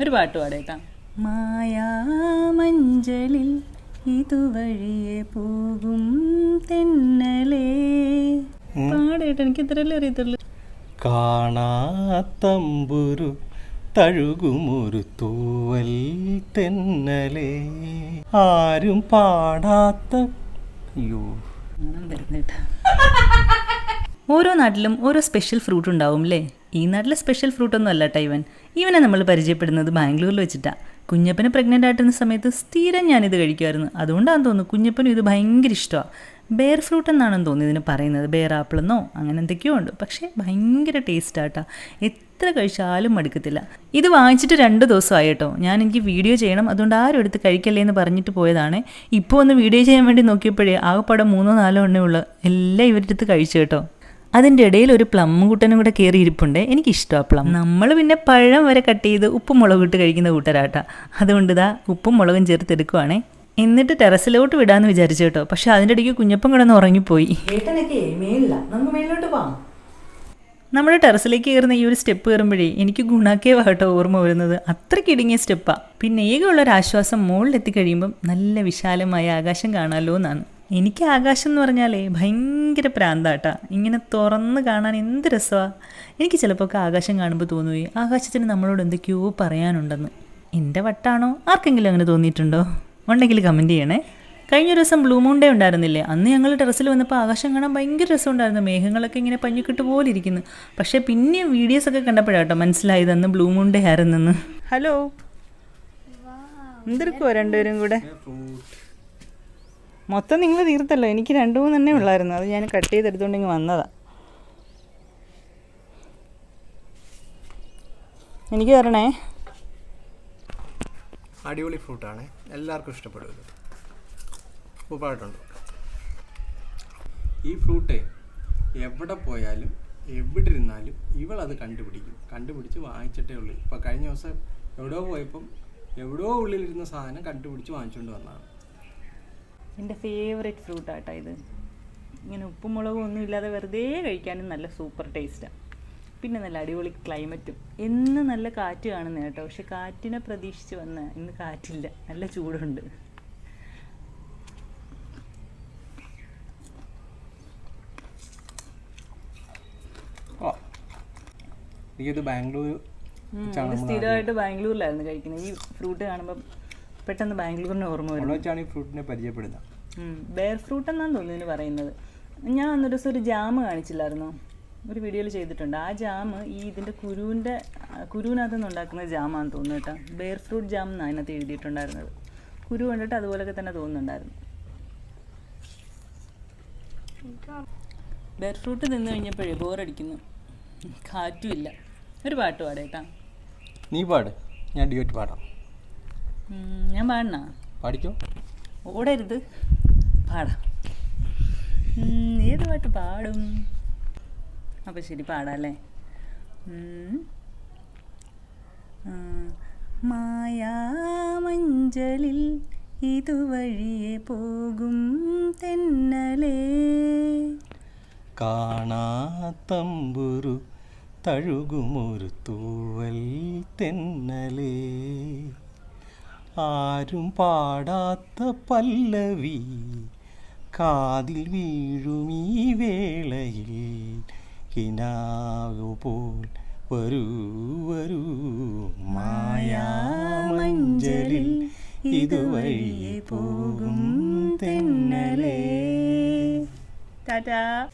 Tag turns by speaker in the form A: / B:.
A: ഒരു പാട്ട് പാടേക്കാം മായാമഞ്ചലിൽ ഇതുവഴിയെ പോകും തെന്നലേ. പാടേട്ടാ എനിക്ക് ഇത്രയല്ലേ അറിയത്തുള്ളൂ.
B: കാണാത്തമ്പുരു തഴുകുമൊരു തൂവൽ തെന്നലേ. ആരും പാടാത്ത അയ്യോ
A: ഓരോ നാട്ടിലും ഓരോ സ്പെഷ്യൽ ഫ്രൂട്ട് ഉണ്ടാവും അല്ലേ ഈ നാട്ടിലെ സ്പെഷ്യൽ ഫ്രൂട്ട് ഒന്നും അല്ല ടൈവൻ ഇവനെ നമ്മൾ പരിചയപ്പെടുന്നത് ബാംഗ്ലൂരിൽ വെച്ചിട്ടാണ് കുഞ്ഞപ്പന് പ്രഗ്നന്റ് ആയിട്ടുന്ന സമയത്ത് സ്ഥിരം ഞാനിത് കഴിക്കുമായിരുന്നു അതുകൊണ്ടാണെന്ന് തോന്നുന്നു കുഞ്ഞപ്പനും ഇത് ഭയങ്കര ഇഷ്ടമാണ് ബെയർ ഫ്രൂട്ട് എന്നാണെന്ന് തോന്നുന്നു ഇതിന് പറയുന്നത്. ബെയർ ആപ്പിൾ എന്നോ അങ്ങനെ എന്തൊക്കെയോ ഉണ്ട്. പക്ഷേ ഭയങ്കര ടേസ്റ്റ് ആട്ടാ. എത്ര കഴിച്ചാലും മടുക്കത്തില്ല. ഇത് വാങ്ങിച്ചിട്ട് രണ്ട് ദിവസമായി കേട്ടോ ഞാൻ എനിക്ക് വീഡിയോ ചെയ്യണം. അതുകൊണ്ട് ആരും എടുത്ത് കഴിക്കല്ലേ എന്ന് പറഞ്ഞിട്ട് പോയതാണ്. ഇപ്പോൾ ഒന്ന് വീഡിയോ ചെയ്യാൻ വേണ്ടി നോക്കിയപ്പോഴേ ആകെപ്പാടെ മൂന്നോ നാലോ എണ്ണേ എല്ലാം ഇവരുടെ അടുത്ത് കഴിച്ചു കേട്ടോ. അതിന്റെ ഇടയിൽ ഒരു പ്ലം കൂട്ടനും കൂടെ കയറി ഇരിപ്പുണ്ട്. എനിക്കിഷ്ടമാണ് പ്ലം. നമ്മൾ പിന്നെ പഴം വരെ കട്ട് ചെയ്ത് ഉപ്പും മുളകും ഇട്ട് കഴിക്കുന്ന കൂട്ടരാട്ടാ. അതുകൊണ്ട് ഇതാ ഉപ്പും മുളകും ചേർത്ത് എടുക്കുവാണേ. എന്നിട്ട് ടെറസിലോട്ട് വിടാന്ന് വിചാരിച്ചു കേട്ടോ. പക്ഷെ അതിന്റെ ഇടയ്ക്ക് കുഞ്ഞപ്പം കിടന്ന് ഉറങ്ങിപ്പോയി. നമുക്ക് മേലിലോട്ട് പോവാം. നമ്മുടെ ടെറസിലേക്ക് കയറുന്ന ഈ ഒരു സ്റ്റെപ്പ് കയറുമ്പോഴേ എനിക്ക് ഗുണാക്കേവ കേട്ടോ ഓർമ്മ വരുന്നത്. അത്രയ്ക്ക് ഇടുങ്ങിയ സ്റ്റെപ്പാണ് പിന്നെ ഏകമുള്ളൊരു ആശ്വാസം മുകളിലെത്തി കഴിയുമ്പം നല്ല വിശാലമായ ആകാശം കാണാമല്ലോ എന്നാണ് എനിക്ക് ആകാശം എന്ന് പറഞ്ഞാലേ ഭയങ്കര പ്രാന്താട്ടാ. ഇങ്ങനെ തുറന്ന് കാണാൻ എന്ത് രസമാണ് എനിക്ക് ചിലപ്പോൾ ഒക്കെ ആകാശം കാണുമ്പോൾ തോന്നുകയും ആകാശത്തിന് നമ്മളോട് എന്തൊക്കെയോ പറയാനുണ്ടെന്ന്. എന്റെ വട്ടാണോ? ആർക്കെങ്കിലും അങ്ങനെ തോന്നിയിട്ടുണ്ടോ? ഉണ്ടെങ്കിൽ കമന്റ് ചെയ്യണേ. കഴിഞ്ഞ ഒരു ദിവസം ബ്ലൂ മൂൺ ഡേ ഉണ്ടായിരുന്നില്ലേ? അന്ന് ഞങ്ങൾ ടെറസിൽ വന്നപ്പോൾ ആകാശം കാണാൻ ഭയങ്കര രസമുണ്ടായിരുന്നു മേഘങ്ങളൊക്കെ ഇങ്ങനെ പഞ്ഞിക്കിട്ട് പോലെ ഇരിക്കുന്നു. പക്ഷേ പിന്നെ വീഡിയോസ് ഒക്കെ കണ്ടപ്പോഴാട്ടോ മനസ്സിലായത് അന്ന് ബ്ലൂ മൂൺ ഡേ ആയിരുന്നെന്ന്. ഹലോ എന്തെടുക്കുമോ രണ്ടുപേരും കൂടെ? മൊത്തം നിങ്ങൾ തീർത്തല്ലോ. എനിക്ക് രണ്ടു തന്നെ ഉള്ളായിരുന്നു. അത് ഞാൻ കട്ട് ചെയ്തെടുത്തോണ്ട് ഇങ്ങ് വന്നതാ. എനിക്ക് തരണേ?
B: അടിപൊളി ഫ്രൂട്ടാണ്. എല്ലാവർക്കും ഇഷ്ടപ്പെടും ഇത് സൂപ്പറായിട്ടുണ്ട് ഈ ഫ്രൂട്ട് എവിടെ പോയാലും എവിടെ ഇരുന്നാലും ഇവളത് കണ്ടുപിടിക്കും. കണ്ടുപിടിച്ച് വാങ്ങിച്ചിട്ടേ ഉള്ളൂ. ഇപ്പം കഴിഞ്ഞ ദിവസം എവിടെയോ പോയപ്പം എവിടെയോ ഉള്ളിലിരുന്ന സാധനം കണ്ടുപിടിച്ച് വാങ്ങിച്ചുകൊണ്ട് വന്നതാണ്.
A: എന്റെ ഫേവറേറ്റ് ഫ്രൂട്ടാട്ടോ ഇത്. ഇങ്ങനെ ഉപ്പും മുളകും ഒന്നും ഇല്ലാതെ വെറുതെ കഴിക്കാനും നല്ല സൂപ്പർ ടേസ്റ്റാണ് പിന്നെ നല്ല അടിപൊളി ക്ലൈമറ്റും എന്ന് നല്ല കാറ്റ് കാണുന്ന കേട്ടോ. പക്ഷെ കാറ്റിനെ പ്രതീക്ഷിച്ച് വന്ന ഇന്ന് കാറ്റില്ല. നല്ല ചൂടുണ്ട്.
B: ബാംഗ്ലൂർ
A: സ്ഥിരമായിട്ട് ബാംഗ്ലൂരിലായിരുന്നു കഴിക്കുന്നത് ഈ ഫ്രൂട്ട് കാണുമ്പോൾ പെട്ടെന്ന് ബാംഗ്ലൂരിന് ഓർമ്മ വരും
B: ഈ ഫ്രൂട്ടിനെ പരിചയപ്പെടുന്നത്.
A: ബെയർ ഫ്രൂട്ട് എന്നാന്ന് തോന്നുന്നു പറയുന്നത്. ഞാൻ അന്നൊരു ദിവസം ഒരു ജാമ് കാണിച്ചില്ലായിരുന്നോ? ഒരു വീഡിയോയിൽ ചെയ്തിട്ടുണ്ട്. ആ ജാം ഈ ഇതിന്റെ കുരുവിന്റെ കുരുവിനകത്ത് നിന്ന് ഉണ്ടാക്കുന്ന ജാമാണെന്ന് തോന്നുന്നു കേട്ടോ. ബെയർ ഫ്രൂട്ട് ജാം എന്നാണ് അതിനകത്ത് എഴുതിയിട്ടുണ്ടായിരുന്നത്. കുരു കണ്ടിട്ട് അതുപോലൊക്കെ തന്നെ തോന്നുന്നുണ്ടായിരുന്നു. ബെയർ ഫ്രൂട്ട് തിന്നു കഴിഞ്ഞപ്പോഴേ ബോറടിക്കുന്നു കാറ്റുമില്ല ഒരു പാട്ട് പാടേട്ടാ
B: നീ പാട്. ഞാൻ ഡ്യൂറ്റ് പാടാം.
A: ഞാൻ പാടണ
B: പാടിക്കോ?
A: ഓടരുത്. പാടാം. ഏത് പാട്ട് പാടും? അപ്പം ശരി പാടാല്ലേ. മായാമഞ്ചലിൽ ഇതുവഴിയെ പോകും തെന്നലേ.
B: കാണാത്തമ്പുരു തഴുകുമൊരു തൂവൽ തെന്നലേ. ആരും പാടാത്ത പല്ലവി കാതിൽ വീഴുമീ വേളയിൽ കിനാവു പോൽ വരൂ വരൂ. മായാമഞ്ചലിൽ ഇതുവഴിയെ പോകും തെന്നലേ.
A: ടാറ്റാ.